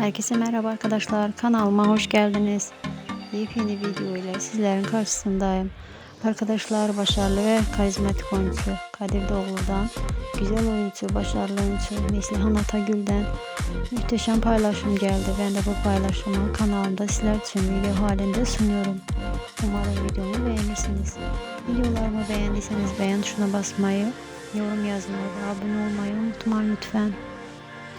Herkese merhaba arkadaşlar. Kanalıma hoş geldiniz. Yepyeni video ile sizlerin karşısındayım. Arkadaşlar başarılı ve karizmatik oyuncu Kadir Doğulu'dan, güzel oyuncu, başarılı oyuncu Neslihan Atagül'den muhteşem paylaşım geldi. Ben de bu paylaşımı kanalımda sizler için video halinde sunuyorum. Umarım videomu beğenirsiniz. Videolarımı beğendiyseniz beğen tuşuna basmayı, yorum yazmayı ve abone olmayı unutmayın lütfen.